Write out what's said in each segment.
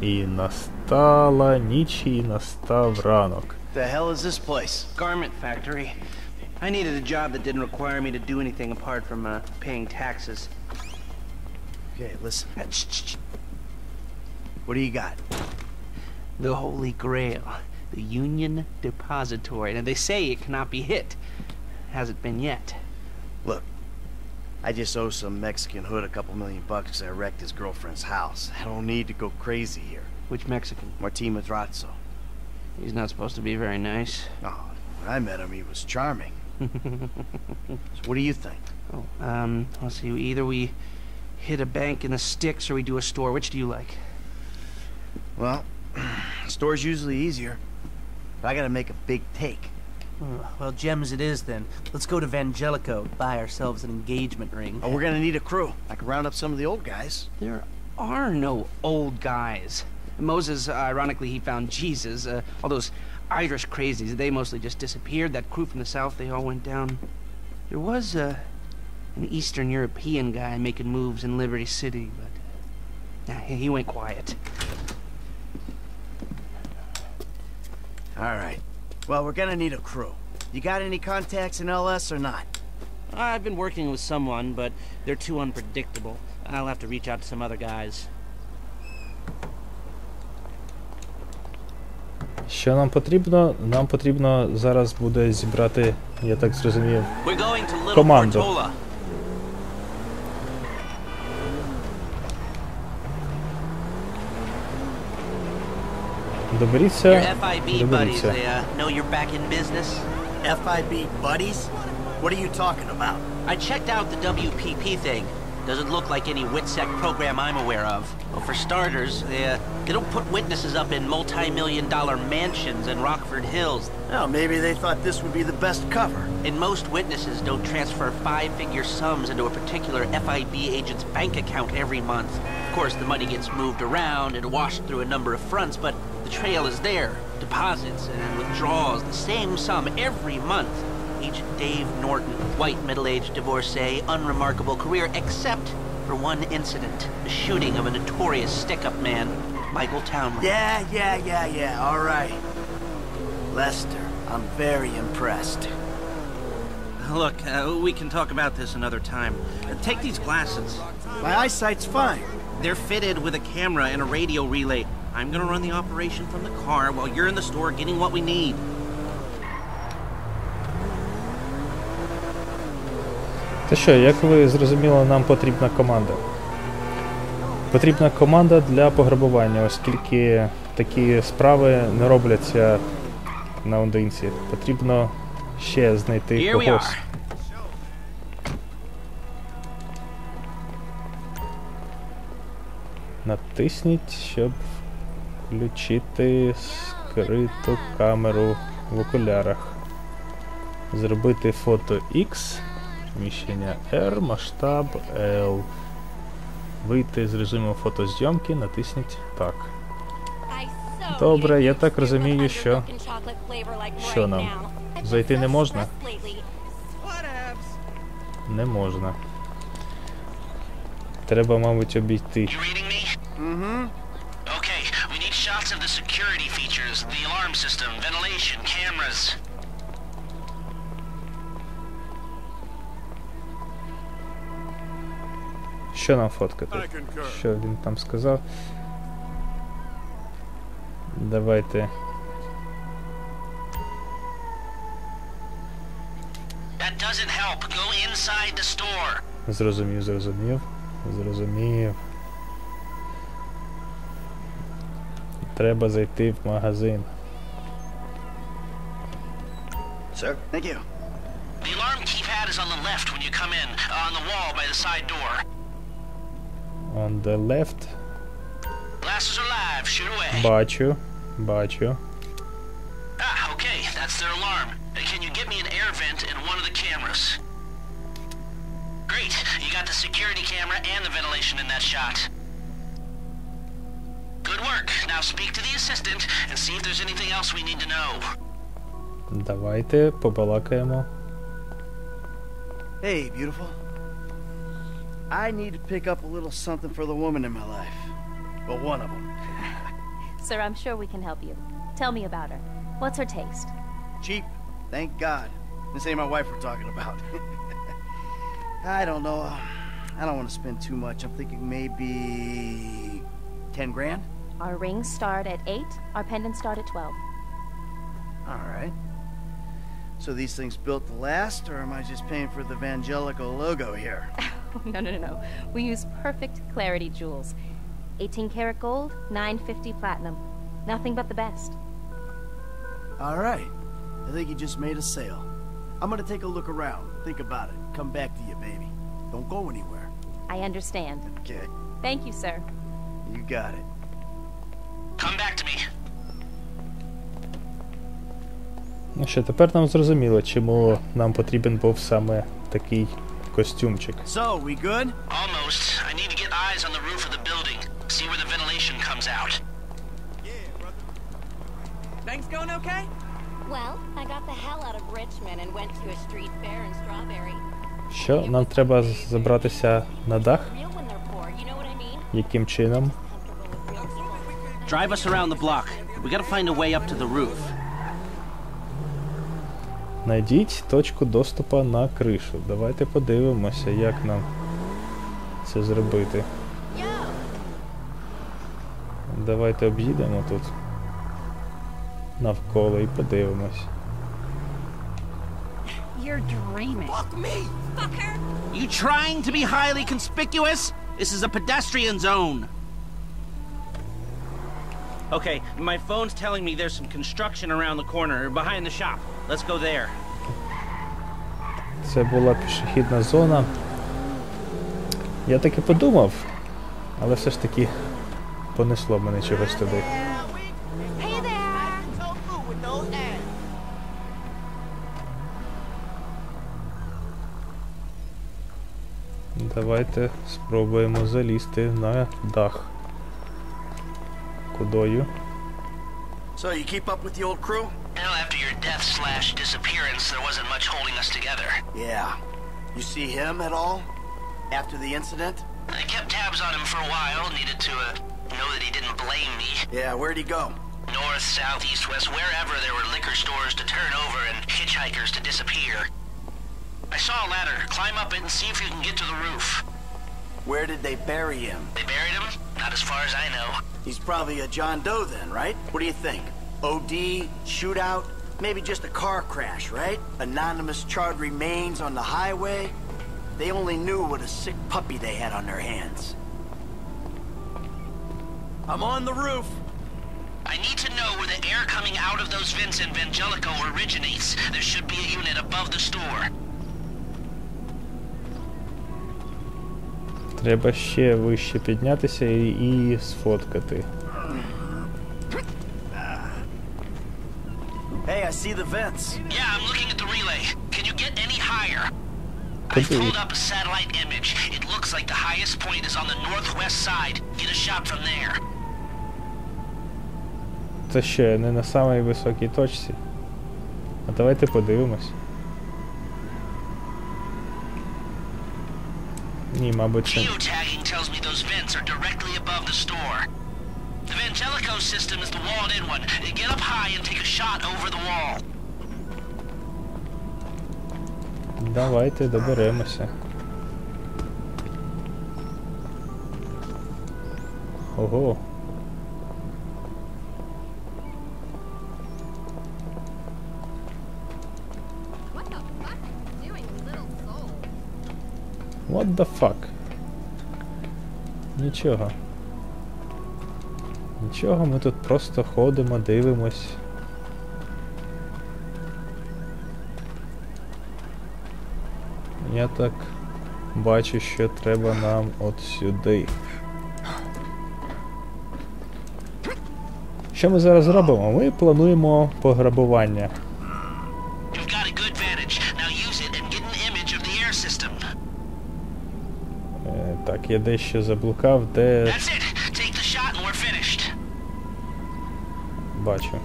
І настала ніч, і настав ранок. The hell is this place? Garment factory. I needed a job that didn't require me to do anything apart from uh, paying taxes. Okay, listen. Uh, shh, shh, shh. What do you got? The Holy Grail, the Union Depository. And they say it cannot be hit. Hasn't been yet. Look, I just owe some Mexican hood a couple million bucks I wrecked his girlfriend's house. I don't need to go crazy here. Which Mexican? Martin Madrazo. He's not supposed to be very nice. Oh, when I met him, he was charming. So what do you think? Oh, um, let's see. Either we hit a bank in the sticks or we do a store. Which do you like? Well, store's usually easier. But I gotta make a big take. Well, gems it is then. Let's go to Vangelico, buy ourselves an engagement ring. Oh, we're gonna need a crew. I can round up some of the old guys. There are no old guys. Moses, uh, ironically, he found Jesus. Uh, all those Irish crazies, they mostly just disappeared. That crew from the south, they all went down. There was uh, an Eastern European guy making moves in Liberty City, but uh, he he went quiet. All right. Well, we're gonna need a crew. You got any contacts in LS or not? I've been working with someone, but they're too unpredictable. I'll have to reach out to some other guys. Що нам потрібно? Нам потрібно зараз буде зібрати, я так зрозумів, We're going to Little Команду. Portola. доберіться. Your FIB buddies, доберіться. they know you're back in business? FIB buddies? What are you talking about? I checked out the WPP thing. Doesn't look like any WITSEC program I'm aware of. Well, for starters, they, uh, they don't put witnesses up in multi-million dollar mansions in Rockford Hills. Well, maybe they thought this would be the best cover. And most witnesses don't transfer five-figure sums into a particular FIB agent's bank account every month. Of course, the money gets moved around and washed through a number of fronts, but the trail is there. Deposits and withdrawals, the same sum every month. Agent Dave Norton, white middle-aged divorcee, unremarkable career, except for one incident, the shooting of a notorious stick-up man, Michael Townley. Yeah, yeah, yeah, yeah, all right. Lester, I'm very impressed. Look, uh, we can talk about this another time. Uh, take these glasses. My eyesight's fine. They're fitted with a camera and a radio relay. I'm gonna run the operation from the car while you're in the store getting what we need. Та що, як ви зрозуміли, нам потрібна команда. Потрібна команда для пограбування, оскільки такі справи не робляться наодинці. Потрібно ще знайти когось. Натисніть, щоб включити скриту камеру в окулярах. Зробити фото X, вміщення R, масштаб L. Вийти з режиму фотозйомки, натисніть так. Добре, я так розумію, що Що нам? Зайти не можна? Не можна. Треба, мабуть, обійти. need shots of the security features, the alarm system, ventilation, cameras. Що нам фоткати? Що він там сказав? Давайте. That doesn't help. Go inside the store. Зрозумів, зрозумів. Зрозумів. Треба зайти в магазин. Sir? Thank you. The alarm keypad is on the left when you come in, uh, on the wall by the side door. On the left. Glasses are live. Shoot away. Бачу. Бачу. Ah, okay. That's their alarm. Uh, Can you get me an air vent and one of the cameras? Great. You got the security camera and the ventilation in that shot. Good work. Now speak to the assistant and see if there's anything else we need to know. Давайте побалакаємо. Hey, beautiful. I need to pick up a little something for the woman in my life. Well, one of them. Sir, I'm sure we can help you. Tell me about her. What's her taste? Cheap, thank God. This ain't my wife we're talking about. I don't know. I don't want to spend too much. I'm thinking maybe 10 grand? Our rings start at 8, our pendants start at 12. All right. So these things built to last, or am I just paying for the Vangelico logo here? no, no, no, no. We use perfect clarity jewels. 18 karat gold, 950 platinum. Nothing but the best. All right. I think you just made a sale. I'm gonna take a look around, think about it, come back to you, baby. Don't go anywhere. I understand. Okay, Thank you, sir. you got it. Come back to me. Ну що, тепер нам зрозуміло, чому нам потрібен був саме такий костюмчик. So, we good? Almost. I need to get eyes on the roof of the building. See where the ventilation comes out. Yeah, brother. Things going okay? Well, I got the hell out of Richmond and went to a street fair in Strawberry. Що, нам треба забратися на дах? Real when Drive us around the block. We gotta find a way up to the roof. Найдіть точку доступу на кришу. Давайте подивимося, як нам це зробити. Давайте об'їдемо тут навколо і подивимось. You're dreaming. Fuck me! Fucker! You trying to be highly conspicuous? This is a pedestrian zone. Okay, my phone's telling me there's some construction around the corner, behind the shop. Let's go there. Це була пішохідна зона. Я так і подумав, але все ж таки понесло мене чогось туди. Давайте спробуємо залізти на дах. So you keep up with the old crew? You know, after your death slash disappearance, there wasn't much holding us together. Yeah. You see him at all? After the incident? I kept tabs on him for a while, needed to uh, know that he didn't blame me. Yeah, where'd he go? North, south, east, west, wherever there were liquor stores to turn over and hitchhikers to disappear. I saw a ladder. Climb up it and see if you can get to the roof. Where did they bury him? They buried him? Not as far as I know. He's probably a John Doe then, right? What do you think? OD, shootout, maybe just a car crash, right? Anonymous charred remains on the highway. They only knew what a sick puppy they had on their hands. I'm on the roof. I need to know where the air coming out of those vents in Vangelico originates. There should be a unit above the store. Треба ще вище піднятися і, і сфоткати. Hey, I see the vents. Yeah, I'm looking at the relay. Can you get any higher? I pulled up a satellite image. It looks like the highest point is on the northwest side. Get a shot from there. Це ще не на самій високій точці. А давайте подивимось. Ні, мабуть, це. Geotagging tells me those vents are directly above the store. The Vangelico system is the walled-in one. Get up high and take a shot over the wall. Давайте доберемося. Ого. What the fuck? Нічого. Нічого, ми тут просто ходимо, дивимось. Я так бачу, що треба нам от сюди. Що ми зараз робимо? Ми плануємо пограбування. Я дещо заблукав, де бачу.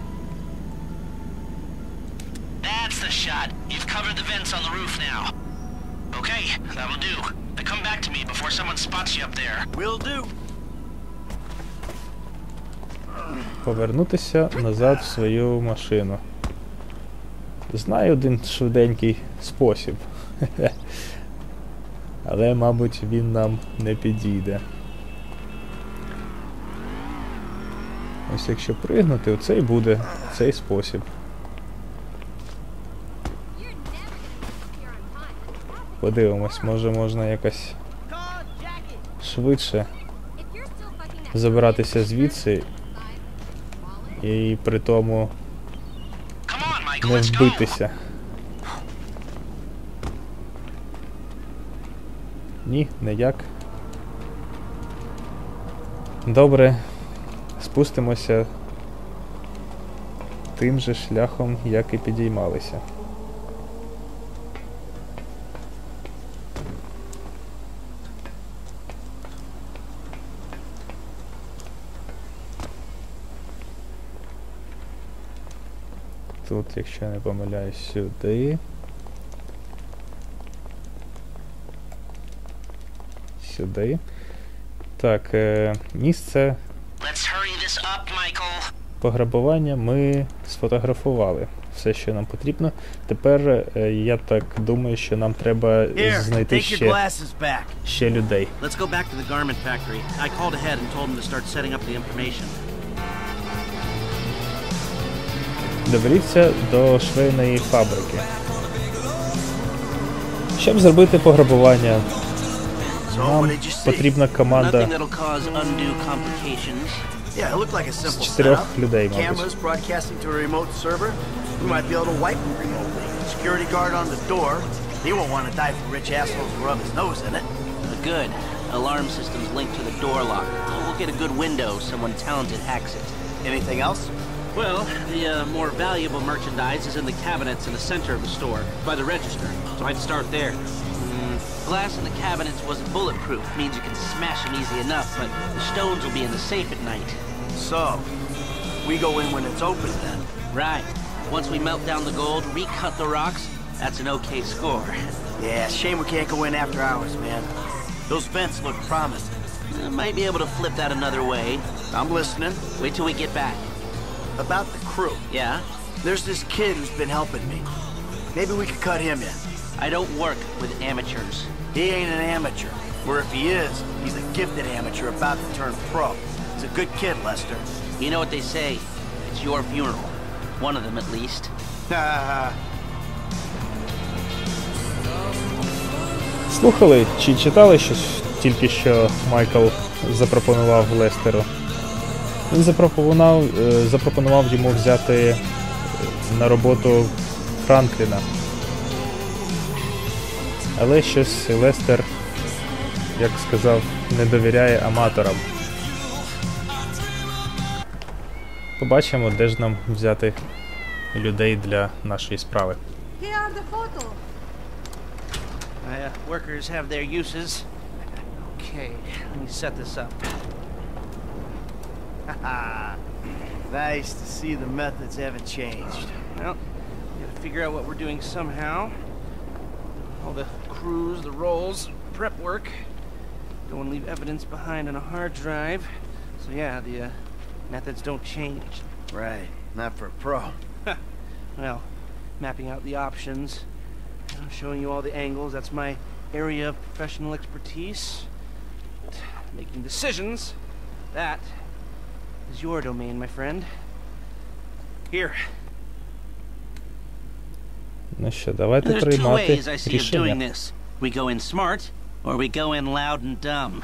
That's the shot. You've covered the vents on the roof now. Okay, that'll do. Now come back to me before someone spots you up there. Will do. повернутися назад в свою машину. Знаю один швиденький спосіб. Але, мабуть, він нам не підійде. Ось якщо пригнути, оце і буде цей спосіб. Подивимось, може можна якось швидше забиратися звідси і при тому не вбитися. Ні, ніяк. Добре. Спустимося тим же шляхом, як і підіймалися. Тут, якщо я не помиляюсь, сюди. Сюди. Так, е, місце Let's hurry this up, пограбування ми сфотографували. Все, що нам потрібно. Тепер е, я так думаю, що нам треба Here, знайти ще, ще людей. Let's go back to the garment factory. I called ahead and told him to start setting up the information. Доберіться до швейної фабрики. Щоб зробити пограбування, нам did you see? потрібна команда Nothing that'll cause undue complications. Yeah, it looked like a simple чотирьох setup. людей, мабуть. Cameras broadcasting to a remote server. We might be able to wipe them remotely. Security guard on the door. He won't want to die for rich assholes who rub his nose in it. Uh, Good. Alarm system's linked to the door lock. We'll get a good window. Someone talented hacks it. Anything else? Well, the uh, more valuable merchandise is in the cabinets in the center of the store, by the register. So I'd start there. Glass in the cabinets wasn't bulletproof. Means you can smash them easy enough, but the stones will be in the safe at night. So, we go in when it's open then. Right. Once we melt down the gold, recut the rocks, that's an okay score. Yeah, shame we can't go in after hours, man. Those vents look promising. Uh, might be able to flip that another way. I'm listening. Wait till we get back. About the crew. Yeah? There's this kid who's been helping me. Maybe we could cut him in. I don't work with amateurs. He ain't an amateur. Or if he is, he's a gifted amateur about to turn pro. He's a good kid, Lester. You know what they say. It's your funeral. One of them, at least. Слухали чи читали щось тільки що Майкл запропонував Лестеру? Він запропонував, е, запропонував йому взяти е, на роботу Франкліна. Але щось Лестер, як сказав, не довіряє аматорам. Побачимо, де ж нам взяти людей для нашої справи. Uh, workers have their uses. Okay, let me set this up. nice to see the methods haven't changed. Well, we gotta figure out what we're doing somehow. All the crews, the rolls, prep work. Don't want to leave evidence behind on a hard drive. So yeah, the uh, methods don't change. Right, not for a pro. Well, mapping out the options, you know, showing you all the angles. That's my area of professional expertise. Making decisions. That is your domain, my friend. Here. Ну що, давайте There's two приймати ways I see of doing рішення. this. We go in smart, or we go in loud and dumb.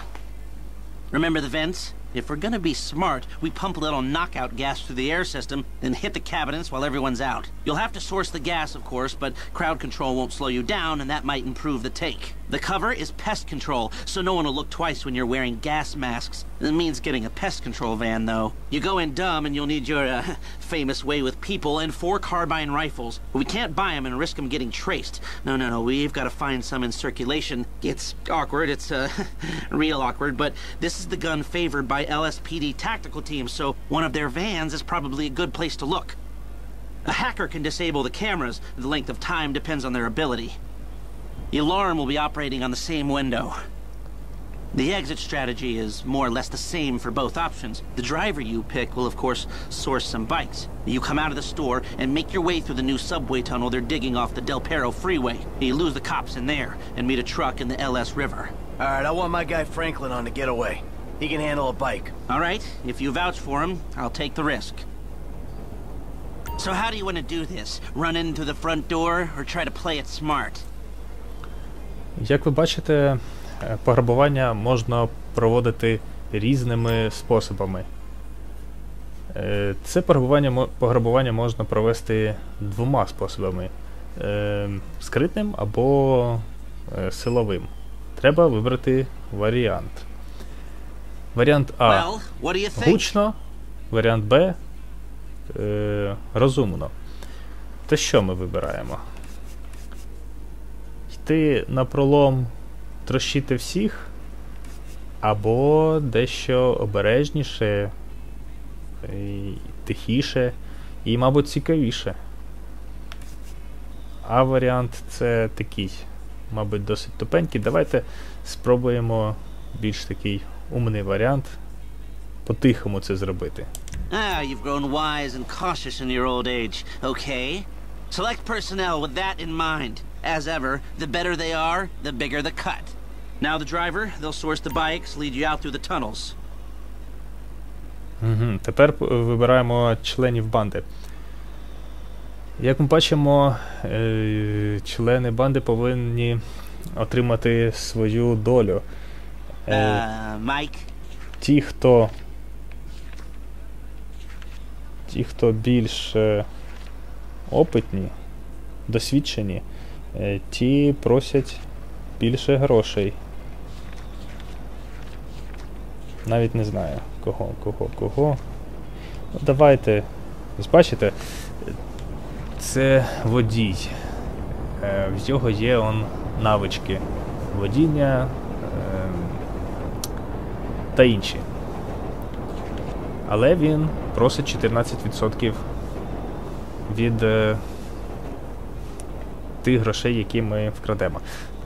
Remember the vents? If we're gonna be smart, we pump a little knockout gas through the air system, then hit the cabinets while everyone's out. You'll have to source the gas, of course, but crowd control won't slow you down, and that might improve the take. The cover is pest control, so no one will look twice when you're wearing gas masks. It means getting a pest control van, though. You go in dumb, and you'll need your uh, famous way with people and four carbine rifles. But we can't buy them and risk them getting traced. No, no, no. We've got to find some in circulation. It's awkward. It's uh, real awkward. But this is the gun favored by LSPD tactical teams, so one of their vans is probably a good place to look. A hacker can disable the cameras. The length of time depends on their ability. The alarm will be operating on the same window. The exit strategy is more or less the same for both options. The driver you pick will, of course, source some bikes. You come out of the store and make your way through the new subway tunnel they're digging off the Del Perro freeway. You lose the cops in there and meet a truck in the LS River. All right, I want my guy Franklin on the getaway. He can handle a bike. All right, if you vouch for him, I'll take the risk. So how do you want to do this? Run in through the front door or try to play it smart? Як ви бачите, е, пограбування можна проводити різними способами. Е, Це пограбування, пограбування можна провести двома способами: Е, скритним або силовим. Треба вибрати варіант. Варіант А гучно, варіант Б розумно. То що ми вибираємо? Йти на пролом, трощити всіх, або дещо обережніше, і тихіше, і, мабуть, цікавіше. А варіант це такий, мабуть, досить тупенький. Давайте спробуємо більш такий умний варіант. По-тихому це зробити. Ah, you've grown wise and cautious in your old age. Okay. Select personnel with that in mind. As ever, the better they are, the bigger the cut. Now the driver, they'll source the bikes, lead you out through the tunnels. Угу. Тепер вибираємо членів банди. Як ми бачимо, е, члени банди повинні отримати свою долю. Е, Uh, ті, хто. Ті, хто більш е, опитні, досвідчені, е, ті просять більше грошей. Навіть не знаю, кого, кого, кого. Ну, давайте. Ось бачите, це водій. Е, В нього є он навички водіння е, та інші. Але він просить 14% від е, тих грошей, які ми вкрадемо.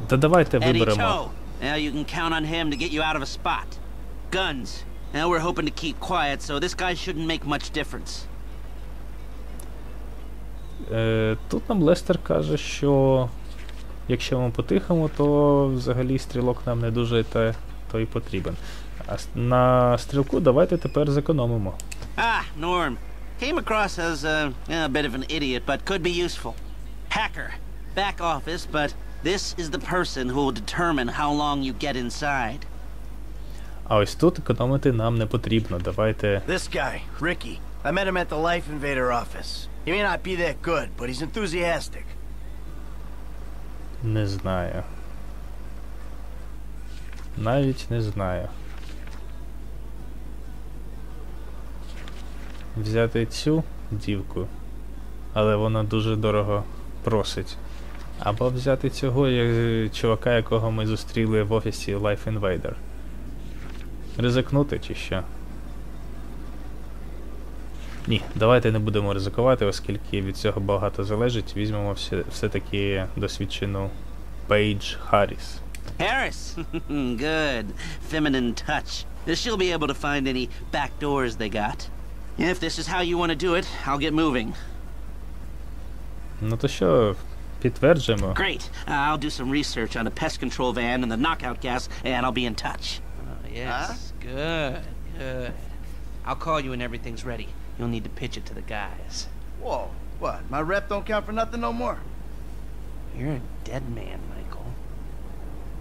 Та давайте виберемо. Cho. Now you can count on him to get you out of a spot. Guns. Now we're hoping to keep quiet, so this guy shouldn't make much difference. Е, тут нам Лестер каже, що якщо ми по-тихому, то взагалі стрілок нам не дуже та, то й потрібен. А на стрілку давайте тепер зекономимо. Ah, Norm. Came across as uh, a bit of an idiot, but could be useful. Hacker. Back office, but this is the person who will determine how long you get inside. А ось тут економити нам не потрібно. Давайте. This guy, Ricky. I met him at the Life Invader office. He may not be that good, but he's enthusiastic. Не знаю. Навіть не знаю. Взяти цю дівку, але вона дуже дорого просить. Або взяти цього е, чувака, якого ми зустріли в офісі Life Invader. Ризикнути чи що? Ні, давайте не будемо ризикувати, оскільки від цього багато залежить. Візьмемо все, все-таки досвідчену Пейдж Харріс. Harris. Good. Feminine touch. She'll be able to find any back doors they got. If this is how you want to do it, I'll get moving. Ну то що, підтверджуємо. Great. I'll do some research on the pest control van and the knockout gas, and I'll be in touch. Oh, yes. Good, good. I'll call you when everything's ready. You'll need to pitch it to the guys. Whoa, what? My rep don't count for nothing no more? You're a dead man, Michael.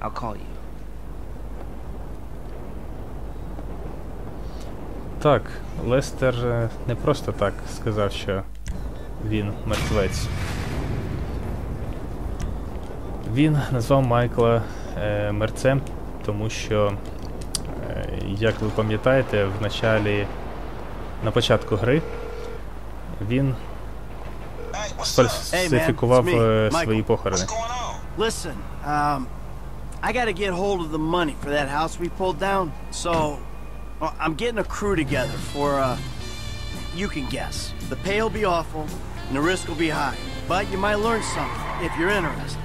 I'll call you. Так, Лестер е, не просто так сказав, що він мертвець. Він назвав Майкла е, мерцем, тому що, е, як ви пам'ятаєте, в началі, на початку гри він сфальсифікував е, свої похорони. Listen, um, I gotta get hold of the money for that house we pulled down, so well, I'm getting a crew together for, uh, you can guess. The pay will be awful, and the risk will be high, but you might learn something if you're interested.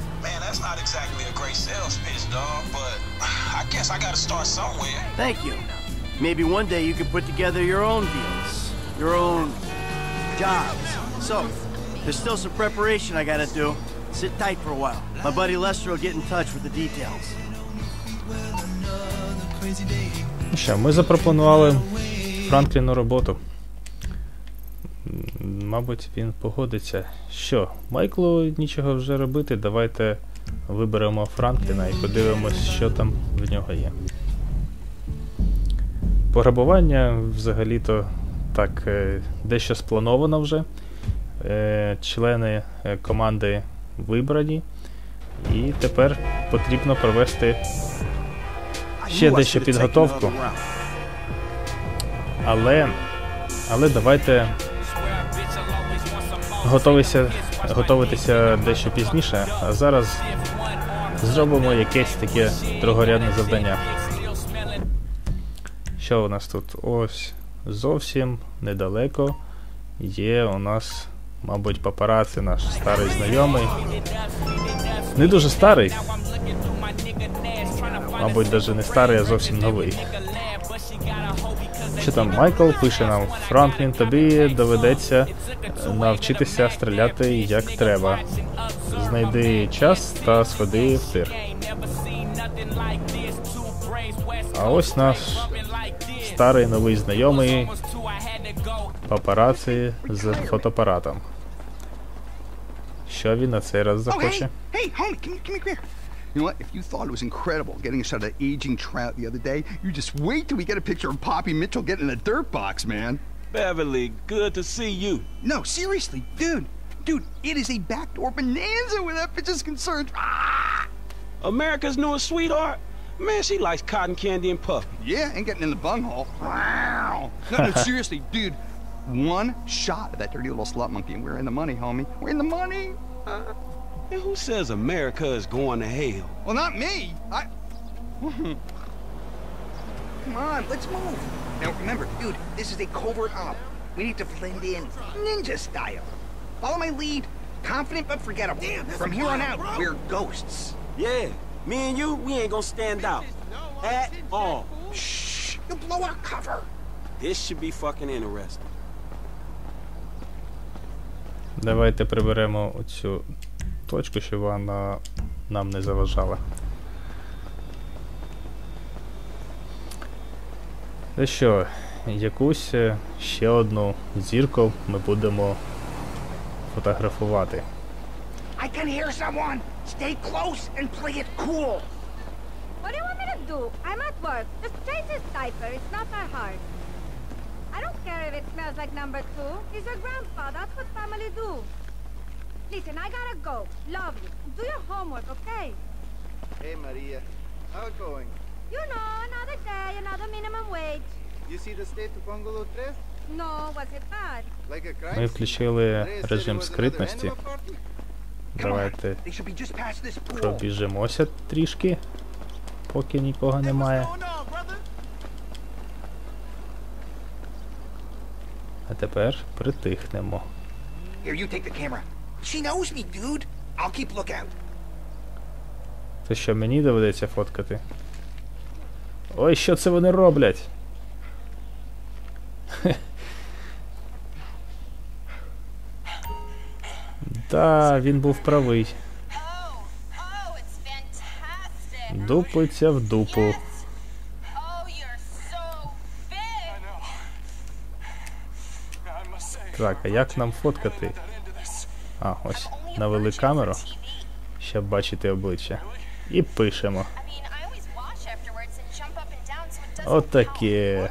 Not exactly a great sales pitch, dog, but I guess I gotta start somewhere. Thank you. Maybe one day you could put together your own deals, your own jobs. So, there's still some preparation I gotta do. Sit tight for a while. My buddy Lester will get in touch with the details. Ну Що, ми запропонували Франкліну роботу. Мабуть, він погодиться. Що, Майклу нічого вже робити, давайте виберемо Франкліна і подивимось, що там в нього є. Пограбування взагалі-то так е, дещо сплановано вже. Е, Члени е, команди вибрані. І тепер потрібно провести ще дещо підготовку. Але, але давайте готовися, готуватися дещо пізніше, а зараз зробимо якесь таке другорядне завдання. Що у нас тут? Ось зовсім недалеко є у нас, мабуть, папараці наш старий знайомий. Не дуже старий. Мабуть, навіть не старий, а зовсім новий. Що там, Майкл пише нам, Франклін, тобі доведеться навчитися стріляти як треба. Знайди час та сходи в тир. А ось наш старий новий знайомий папараці з фотоапаратом. Що він на цей раз захоче? Hey, homie, come, come here, come here. You know what? If you thought it was incredible getting a shot of that aging trout the other day, you just wait till we get a picture of Poppy Mitchell getting in a dirt box, man. Beverly, good to see you. No, seriously, dude. Dude, it is a backdoor bonanza where that bitch is concerned. Ah! America's newest sweetheart? Man, she likes cotton candy and puff. Yeah, and getting in the bunghole. Wow. No, no, seriously, dude. One shot of that dirty little slut monkey, and we're in the money, homie. We're in the money. Uh, and who says America is going to hell? Well, not me. I. Come on, let's move. Now remember, dude, this is a covert op. We need to blend in, ninja style. Follow my lead. Confident but forgettable. From here on out, we're ghosts. Yeah, me and you, we ain't gonna stand out. At all. Shh! You'll blow our cover. This should be fucking interesting. Давайте приберемо оцю точку, щоб вона нам не заважала. Та що, якусь е, ще одну зірку ми будемо фотографувати. I can hear someone. Stay close and play it cool. What do you want me to do? I'm at work. Just trace his cipher. It's not that hard. I don't care if it smells like number two. He's your grandpa. That's what family do. Listen, I gotta go. Love you. Do your homework, okay? Hey, Maria. How it going? You know, another day, another minimum wage. You see the state of Bungalow 3? No, was it bad? Like a crime Ми включили режим скритності. Давайте They should be just past this pool. пробіжимося трішки, поки нікого немає. А тепер притихнемо. Here, you take the camera. She knows me, dude. I'll keep lookout. Це що, мені доведеться фоткати? Ой, що це вони роблять? Та, він був правий. Дупиться в дупу. Так, а як нам фоткати? А, ось, навели камеру, щоб бачити обличчя. І пишемо. Отаке.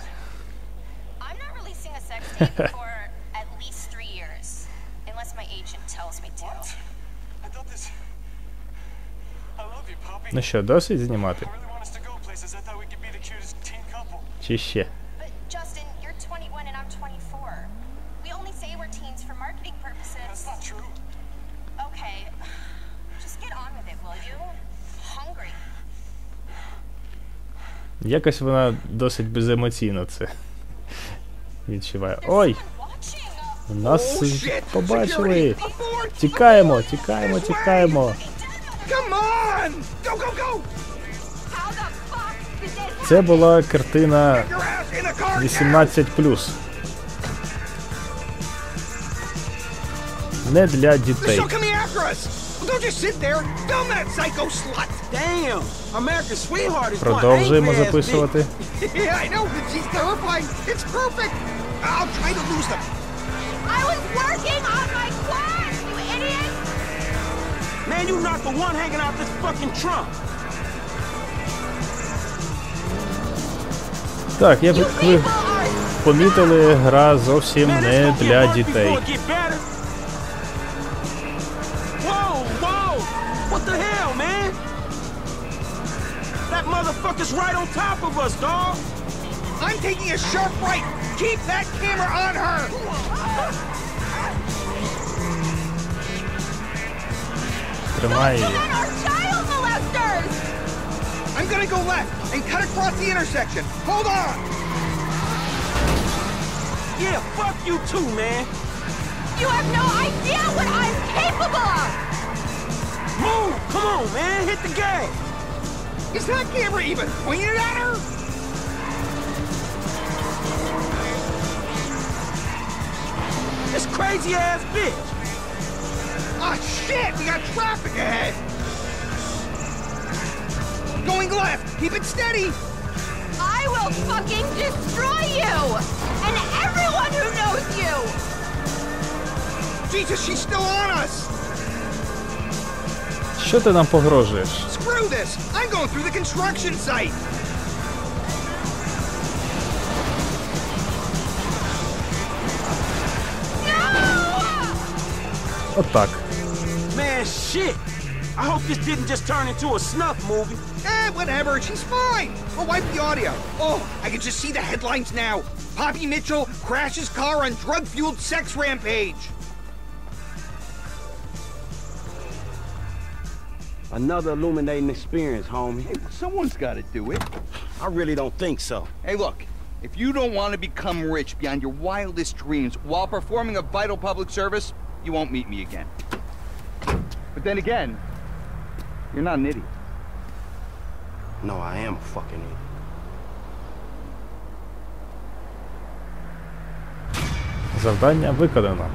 I'm not releasing a sex tape for at least three years, unless my agent tells me to. I thought this. I love you, Poppy. Ну що, досить знімати? I really want us to go places. I thought we could be the cutest teen couple. Чи ще? But Justin, you're 21 and I'm 24. We only say we're teens for marketing purposes. That's not true. Okay, just get on with it, will you? Hungry. Якось вона досить беземоційно це відчуває. Ой! Нас побачили! Тікаємо, тікаємо, тікаємо! Go, go, go! Це була картина Your ass in the car now! 18. Не для дітей. Don't just sit there! Film that psycho slut! Damn! America's sweetheart is Продовжуємо записувати. yeah, I know! She's terrifying! It's perfect! I'll try to lose them! I was working on my quad, you idiot! Man, you not the one hanging out this fucking trunk. Так, як ви помітили, гра зовсім не для дітей. What the hell, man? That motherfucker's right on top of us, dog. I'm taking a sharp right! Keep that camera on her! Тримай її. Men are child molesters! I'm gonna go left and cut across the intersection. Hold on! Yeah, fuck you too, man. You have no idea what I'm capable of! Move! Come on, man. Hit the gas. Is that camera even pointed at her? This crazy ass bitch. Ah, shit! We got traffic ahead! Going left! Keep it steady! I will fucking destroy you! And everyone who knows you! Jesus, she's still on us! Що ти нам погрожуєш? Screw this! I'm going through the construction site! Отак. Man, shit. I hope this didn't just turn into a snuff movie. Eh, whatever, she's fine! I'll wipe the audio. Oh, I can just see the headlines now. Poppy Mitchell crashes car on drug-fueled sex rampage. Another illuminating experience, homie. Hey, someone's got to do it. I really don't think so. Hey, look, if you don't want to become rich beyond your wildest dreams while performing a vital public service, you won't meet me again. But then again, you're not an idiot. No, I am a fucking idiot. Завдання виконано.